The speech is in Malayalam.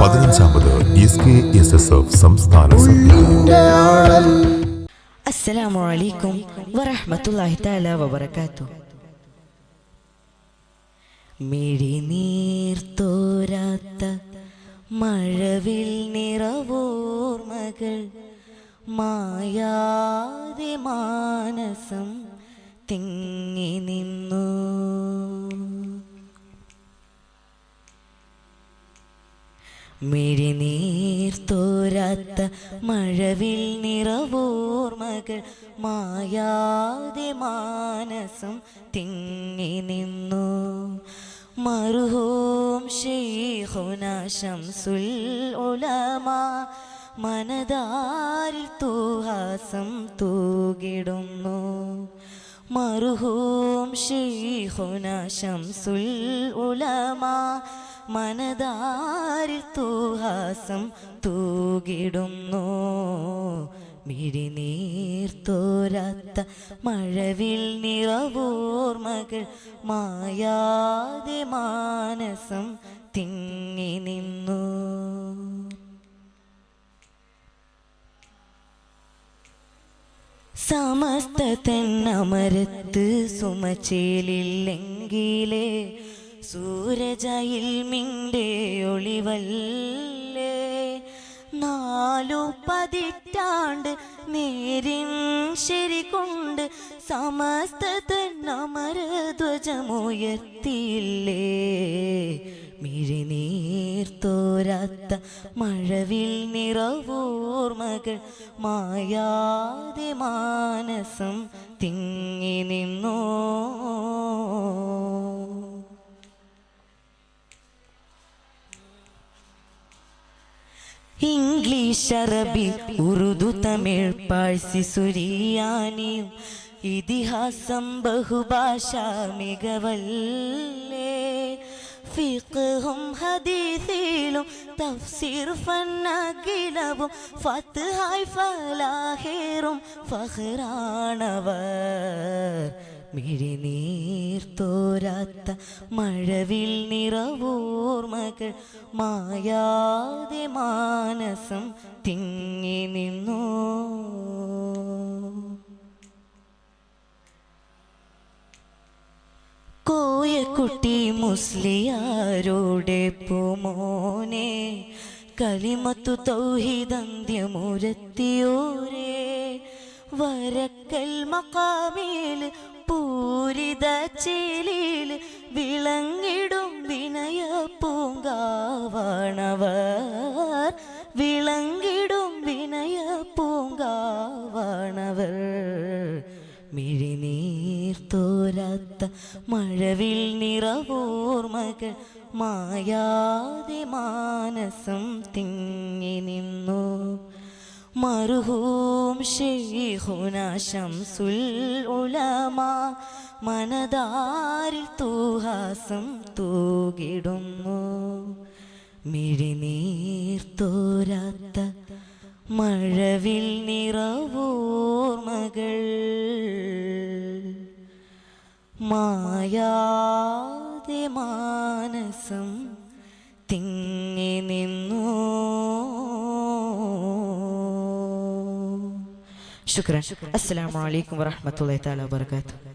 പതിനഞ്ചാമത് S K S S F സംസ്ഥാന സദ്യ അസ്സലാമു അലൈക്കും വറഹ്മത്തുള്ളാഹി തആല വബറകാത്തു മഴവിൽ നിറവോർമകൾ മായാതെ മാനസം തിങ്ങി നിന്നു. മിഴിനീർത്തോരാത്ത മഴവിൽ നിറവോർമകൾ മായാതെ മാനസം തിങ്ങി നിന്നു. മറുഹോം ഷെയ്ഖുന ശംസുൽ ഉലമ മനതാരിൽ തൂഹാസം തൂകിടുന്നു. മറുഹോം ഷെയ്ഖുന ശംസുൽ ഉലമ മനതാരിൽ തൂഹാസം തൂകിടുന്നു. മിഴിനീർത്തോരാത്ത മഴവിൽ നിറവോർമകൾ മായാതെ മാനസം തിങ്ങി നിന്നു. സമസ്ത തന്നമരത്ത് സുമച്ചേലില്ലെങ്കിലേ സൂരജയിൽ മിന്റെ ഒളിവല്ലേ? നാലു പതിറ്റാണ്ട് നേരിൻ ശരി കൊണ്ട് സമസ്ത തെന്നമരധ്വജമുയർത്തിയില്ലേ മിഴിനീർത്തോരാത്ത മഴവിൽ നിറവോർമകൾ മായാതെ മാനസം തിങ്ങി നിന്നോ? ഇംഗ്ലീഷ് അറബി ഉറുദു തമിഴ് പാഴ്സി സുരിയാനിയും ഇതിഹാസം ബഹുഭാഷ മികവല്ലേ. ഫിഖും ഹദീസിലും തഫ്സീർ ഫന്നഖിലവും ഫത്ഹായ് ഫലാഹിറും ഫഹ്റാണവർ മിഴിനീർത്തോരാത്ത മഴവിൽ നിറവോർമകൾ മായാതെ മാനസം തിങ്ങി നിന്നു. കോയക്കുട്ടി മുസ്ലിയാരോടെ പൂമോനെ കലിമത്തു തൗഹിദന്ത്യമുരത്തിയോരേ വരക്കൽ മക്കാമേൽ പൂരിത ചേലിൽ വിളങ്ങിടും വിനയ പൂങ്കാവണവർ. വിളങ്ങിടും വിനയ പൂങ്കാവണവർ. മിഴിനീർത്തോരാത്ത മഴവിൽ നിറവോർമകൾ മായാതെ മാനസം തിങ്ങി നിന്നു. മറുഹൂം ഷെയ്ഖുന ശംസുൽ ഉലമ മനതാരിൽ തൂഹാസം തൂകിടുന്നു. മിഴിനീർത്തോരാത്ത മഴവിൽ നിറവോർമകൾ മായാതെ മാനസം തിങ്ങി നിന്നു. ശുക്രൻ അസ്സലാമു അലൈക്കും വറഹ്മത്തുള്ളാഹി തആല വബറകാതുഹു